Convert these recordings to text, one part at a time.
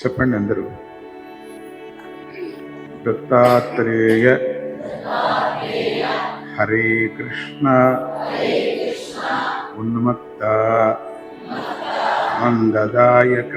చెప్పండి అందరూ. దత్తాత్రేయ హరే కృష్ణ ఉన్మత్త ఆనందదాయక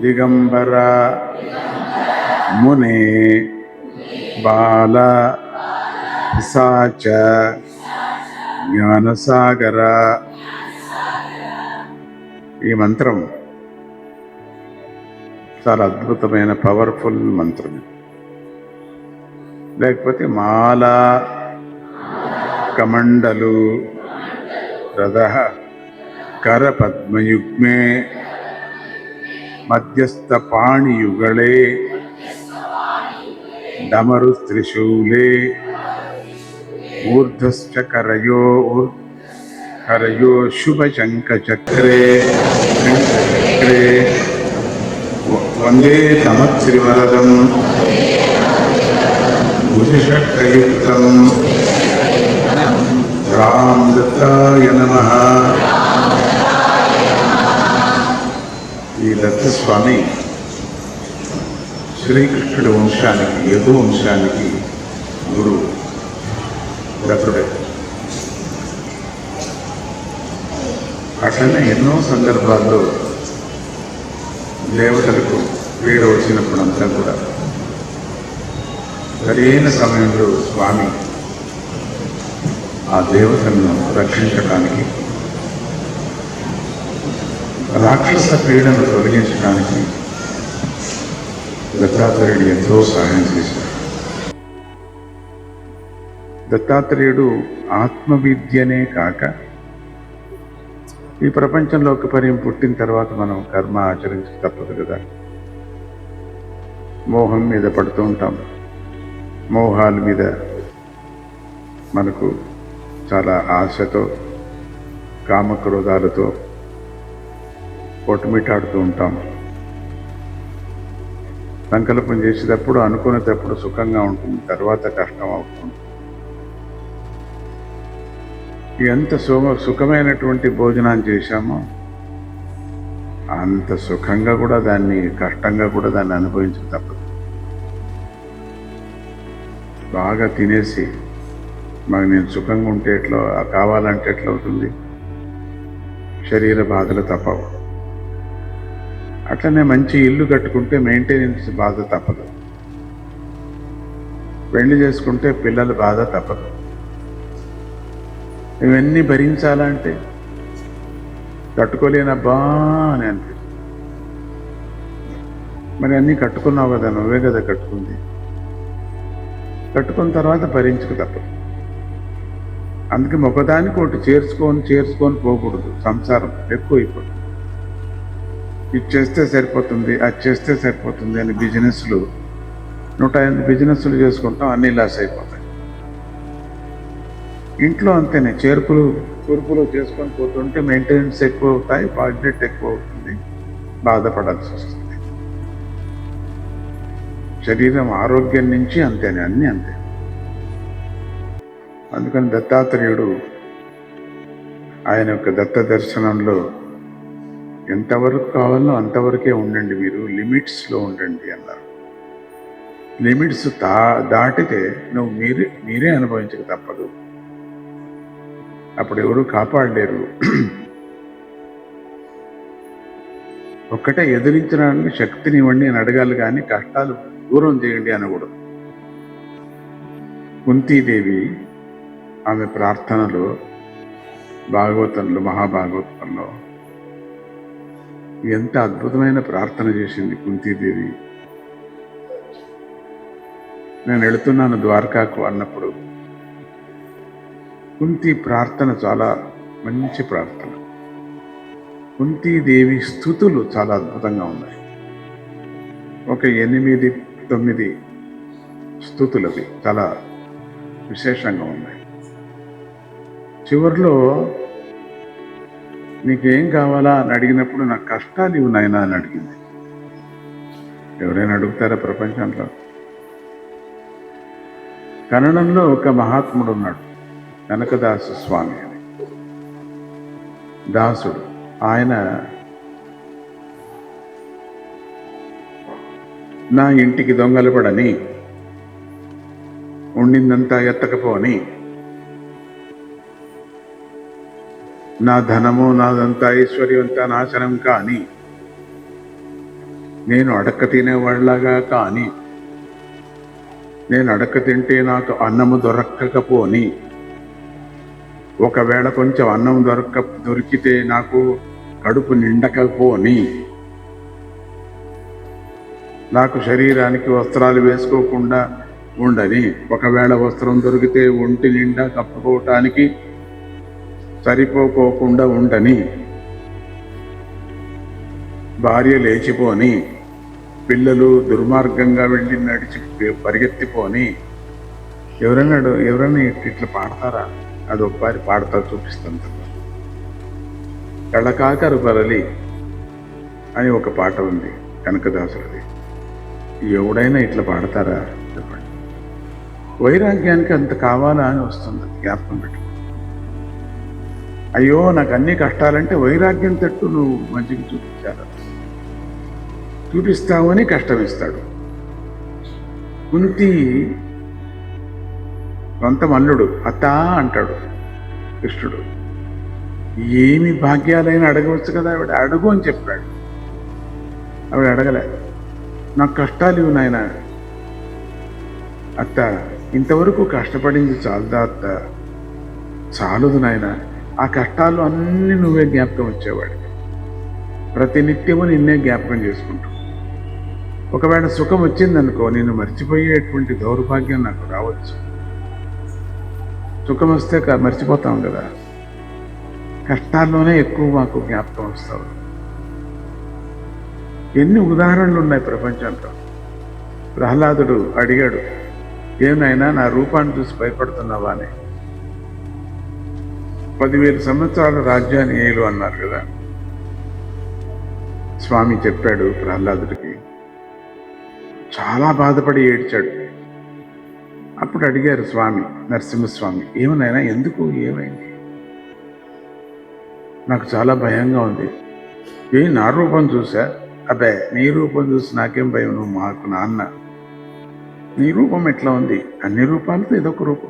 దిగంబర మునే బాల పిశాచ జ్ఞానసాగర ఈ మంత్రం చాలా అద్భుతమైన పవర్ఫుల్ మంత్రం. లేకపోతే మాల కమండలు రథ కర పద్మయుగ్మే మధ్యస్థ పాణియుగళే డమరు త్రిశూలే ఊర్ధ్వశ్చకరయో కరయో హరయో శుభశంఖచక్రే చక్రే వందే తమత్రివరదం భుజషట్కయుక్తం రామ్ దత్తాయ నమ ఈ దత్తస్వామి శ్రీకృష్ణుడి వంశానికి యదు వంశానికి గురువు. దత్తుడే అట్లనే ఎన్నో సందర్భాల్లో దేవతలకు పీడ వచ్చినప్పుడంతా కూడా సరైన సమయంలో స్వామి ఆ దేవతలను రక్షించడానికి రాక్షస పీడను తొలగించడానికి దత్తాత్రేయుడు ఎంతో సహాయం చేశారు దత్తాత్రేయుడు ఆత్మవిద్యనే కాక ఈ ప్రపంచంలోకి పరియం పుట్టిన తర్వాత మనం కర్మ ఆచరించి తప్పదు కదా. మోహం మీద పడుతూ ఉంటాం. మోహాల మీద మనకు చాలా ఆశతో కామక్రోధాలతో కొట్టుమిటాడుతూ ఉంటాం. సంకల్పం చేసేటప్పుడు అనుకునేటప్పుడు సుఖంగా ఉంటుంది. తర్వాత కష్టం అవుతుంది. ఎంత సుఖ సుఖమైనటువంటి భోజనం చేశామో అంత సుఖంగా కూడా దాన్ని కష్టంగా కూడా దాన్ని అనుభవించక తప్పదు. బాగా తినేసి మాకు నేను సుఖంగా ఉంటే ఎట్లా కావాలంటే ఎట్లా అవుతుంది? శరీర బాధలు తప్పవు. అట్లనే మంచి ఇల్లు కట్టుకుంటే మెయింటెనెన్స్ బాధ తప్పదు. పెళ్ళి చేసుకుంటే పిల్లల బాధ తప్పదు. ఇవన్నీ భరించాలంటే కట్టుకోలేనబ్బా అని అనిపిస్తుంది. మరి అన్నీ కట్టుకున్నావు కదా నువ్వే కదా కట్టుకుంది. కట్టుకున్న తర్వాత భరించుకు తప్పదు. అందుకే ఒకదానికి ఒకటి చేర్చుకొని చేర్చుకొని పోకూడదు. సంసారం ఎక్కువైపోతుంది. ఇది చేస్తే సరిపోతుంది అది చేస్తే సరిపోతుంది అని బిజినెస్లు నూట ఎనిమిది బిజినెస్లు చేసుకుంటాం అన్నీ లాస్ అయిపోతాయి. ఇంట్లో అంతేనే చేర్పులు కూర్పులు చేసుకొని పోతుంటే మెయింటెనెన్స్ ఎక్కువ అవుతాయి బడ్జెట్ ఎక్కువ అవుతుంది బాధపడాల్సి వస్తుంది. శరీరం ఆరోగ్యం నుంచి అంతేనే అన్నీ అంతే. అందుకని దత్తాత్రేయుడు ఆయన యొక్క దత్త దర్శనంలో ఎంతవరకు కావాలో అంతవరకే ఉండండి మీరు లిమిట్స్లో ఉండండి అన్నారు. లిమిట్స్ దా దాటితే నువ్వు మీరే మీరే అనుభవించక తప్పదు. అప్పుడు ఎవరు కాపాడలేరు. ఒక్కటే ఎదిరించడానికి శక్తినివ్వండి అని అడగాలి కానీ కష్టాలు దూరం చేయండి అనకూడదు. కుంతీదేవి ఆమె ప్రార్థనలో భాగవతంలో మహాభాగవతంలో ఎంత అద్భుతమైన ప్రార్థన చేసింది కుంతీదేవి. నేను వెళుతున్నాను ద్వారకాకు అన్నప్పుడు కుంతి ప్రార్థన చాలా మంచి ప్రార్థన. కుంతీదేవి స్థుతులు చాలా అద్భుతంగా ఉన్నాయి. ఒక ఎనిమిది తొమ్మిది స్థుతులవి చాలా విశేషంగా ఉన్నాయి. చివరిలో నీకేం కావాలా అని అడిగినప్పుడు నాకు కష్టాలు ఇవి నాయనా అని అడిగింది. ఎవరైనా అడుగుతారా ప్రపంచంలో? కన్నడంలో ఒక మహాత్ముడు ఉన్నాడు. కనకదాసు స్వామి అని. దాసుడు ఆయన నా ఇంటికి దొంగలు పడని ఉండిందంతా ఎత్తకపోని నా ధనము నాదంతా ఐశ్వర్యంతా నాశనం కాని నేను అడక్క తినేవాళ్ళగా కాని నేను అడక్క తింటే నాకు అన్నము దొరక్కకపోని ఒకవేళ కొంచెం అన్నం దొరక దొరికితే నాకు కడుపు నిండకపోని. నాకు శరీరానికి వస్త్రాలు వేసుకోకుండా ఉండని. ఒకవేళ వస్త్రం దొరికితే ఒంటి నిండా కప్పుకోవటానికి సరిపోకోకుండా ఉండని. భార్య లేచిపోని. పిల్లలు దుర్మార్గంగా వెళ్ళి నడిచి పరిగెత్తిపోని. ఎవరైనా ఎవరైనా ఇట్లా పాడతారా? అది ఒకసారి పాడతా చూపిస్తాను. కళకాకరు బరలి అని ఒక పాట ఉంది కనకదాసులది. ఎవడైనా ఇట్లా పాడతారా? చెప్పండి. వైరాగ్యానికి అంత కావాలా అని వస్తుంది జ్ఞాపకం పెట్టు అయ్యో నాకు అన్ని కష్టాలంటే వైరాగ్యం తట్టు నువ్వు మంచిగా చూపించాలి? చూపిస్తావని కష్టం ఇస్తాడు. కుంతి సొంత మల్లుడు అత్త అంటాడు కృష్ణుడు. ఏమి భాగ్యాలైనా అడగవచ్చు కదా ఆవిడ? అడుగు అని చెప్పాడు. ఆవిడ అడగలే. నాకు కష్టాలు ఇవి నాయన. అత్త ఇంతవరకు కష్టపడింది చాలదా అత్త? చాలదు నాయన. ఆ కష్టాలు అన్ని నువ్వే జ్ఞాపకం వచ్చేవాడు ప్రతి నిత్యము నిన్నే జ్ఞాపకం చేసుకుంటావు ఒకవేళ సుఖం వచ్చిందనుకో నేను మర్చిపోయేటువంటి దౌర్భాగ్యం నాకు రావచ్చు. సుఖం వస్తే క- మర్చిపోతాం కదా కష్టాల్లోనే ఎక్కువ మాకు జ్ఞాపకం వస్తావు. ఎన్ని ఉదాహరణలు ఉన్నాయి ప్రపంచంలో. ప్రహ్లాదుడు అడిగాడు ఏమైనా నా రూపాన్ని చూసి భయపడుతున్నావా? అని. పదివేల సంవత్సరాల రాజ్యాన్ని ఏలు అన్నారు కదా. స్వామి చెప్పాడు ప్రహ్లాదుడికి చాలా బాధపడి ఏడ్చాడు. అప్పుడు అడిగారు స్వామి నరసింహస్వామి ఏమనైనా ఎందుకు? ఏమైంది? నాకు చాలా భయంగా ఉంది. ఏ నా రూపం చూసా? అబ్బే నీ రూపం చూసి నాకేం భయం? నువ్వు మాకు నాన్న. నీ రూపం ఎట్లా ఉంది? అన్ని రూపాలతో ఇదొక రూపం.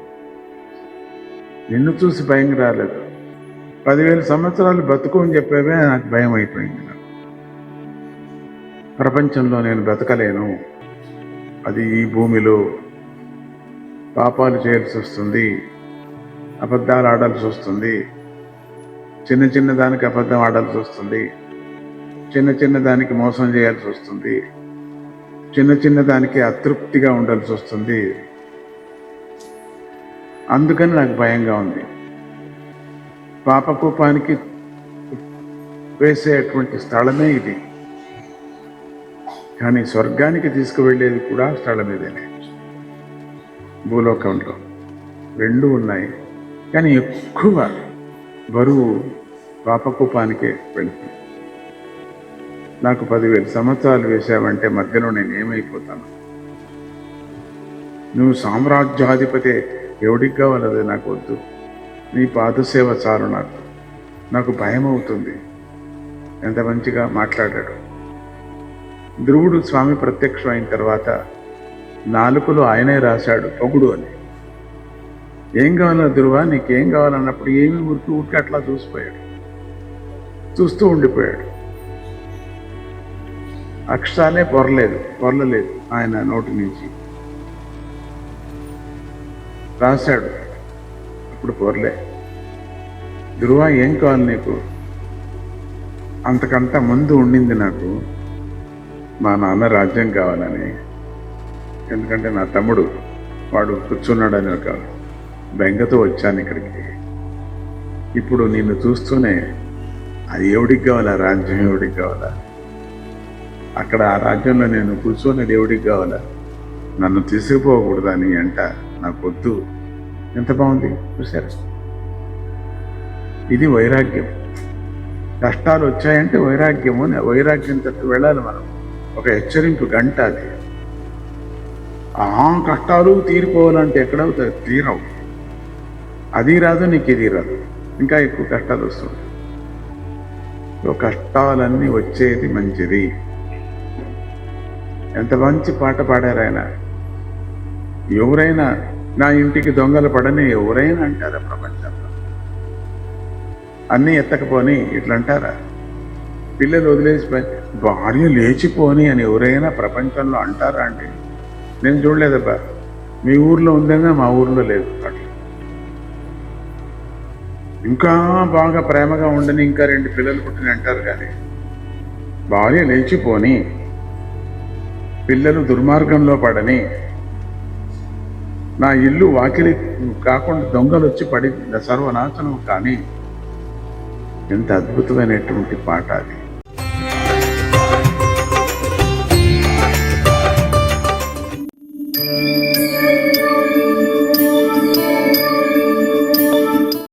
నిన్ను చూసి భయం రాలేదు. పదివేల సంవత్సరాలు బతుకు అని చెప్పేవే నాకు భయం అయిపోయింది నాకు. ప్రపంచంలో నేను బ్రతకలేను అది ఈ భూమిలో పాపాలు చేయాల్సి వస్తుంది అబద్ధాలు ఆడాల్సి వస్తుంది చిన్న చిన్న దానికి అబద్ధం ఆడాల్సి వస్తుంది చిన్న చిన్న దానికి మోసం చేయాల్సి వస్తుంది చిన్న చిన్న దానికి అతృప్తిగా ఉండాల్సి వస్తుంది. అందుకని నాకు భయంగా ఉంది. పాపకూపానికి వేసేటువంటి స్థలమే ఇది. కానీ స్వర్గానికి తీసుకువెళ్ళేది కూడా స్థలం ఇదేనే భూలోకంలో రెండు ఉన్నాయి. కానీ ఎక్కువ బరువు పాపకూపానికే వెళుతుంది. నాకు పదివేల సంవత్సరాలు వేసావంటే మధ్యలో నేను ఏమైపోతాను నువ్వు సామ్రాజ్యాధిపతి ఎవడికి కావాలది నాకు వద్దు. నీ పాదసేవ చాలు నాకు. నాకు భయం అవుతుంది ఎంత మంచిగా మాట్లాడాడు. ధ్రువుడు స్వామి ప్రత్యక్షమైన తర్వాత నాలుకలో ఆయనే రాశాడు పొగుడు అని. ఏం కావాలో ధ్రువ నీకేం కావాలన్నప్పుడు ఏమి ఊరికి ఊరికి అట్లా చూసిపోయాడు. చూస్తూ ఉండిపోయాడు. అక్షరాలే పొరలేదు పొరలలేదు ఆయన నోటి నుంచి. రాశాడు అప్పుడు పొరలే. ధ్రువ ఏం కావాలి నీకు? అంతకంత ముందు ఉండింది నాకు మా నాన్న రాజ్యం కావాలని. ఎందుకంటే నా తమ్ముడు వాడు కూర్చున్నాడని ఒక బెంగతో వచ్చాను ఇక్కడికి. ఇప్పుడు నిన్ను చూస్తూనే అది ఎవడికి కావాలా? రాజ్యం ఎవడికి కావాలా? అక్కడ ఆ రాజ్యంలో నేను కూర్చొని ఎవడికి కావాలా? నన్ను తీసుకుపోకూడదని అంట? నాకు వద్దు. ఎంత బాగుంది? చూసారు ఇది వైరాగ్యం. కష్టాలు వచ్చాయంటే వైరాగ్యము వైరాగ్యం తట్టు వెళ్ళాలి మనం. ఒక హెచ్చరింపు గంట అది. ఆ కష్టాలు తీరిపోవాలంటే ఎక్కడవుతుంది తీరవు. అది రాదు నీకు ఇది రాదు. ఇంకా ఎక్కువ కష్టాలు వస్తుంది కష్టాలన్నీ వచ్చేది మంచిది. ఎంత మంచి పాట పాడారు ఆయన. ఎవరైనా నా ఇంటికి దొంగలు పడని ఎవరైనా అంటారా ప్రపంచంలో. అన్నీ ఎత్తకపోని ఇట్లా అంటారా? పిల్లలు వదిలేసిపోయి భార్య లేచిపోని అని ఎవరైనా ప్రపంచంలో అంటారా అండి నేను చూడలేదబ్బా. మీ ఊర్లో ఉందేమో మా ఊర్లో లేదు. అట్లా. ఇంకా బాగా ప్రేమగా ఉండని ఇంకా రెండు పిల్లలు పుట్టిన అంటారు కానీ భార్య లేచిపోని పిల్లలు దుర్మార్గంలో పడని నా ఇల్లు వాకిలి కాకుండా దొంగలు వచ్చి పడి సర్వనాశనం కానీ ఎంత అద్భుతమైనటువంటి పాట అది.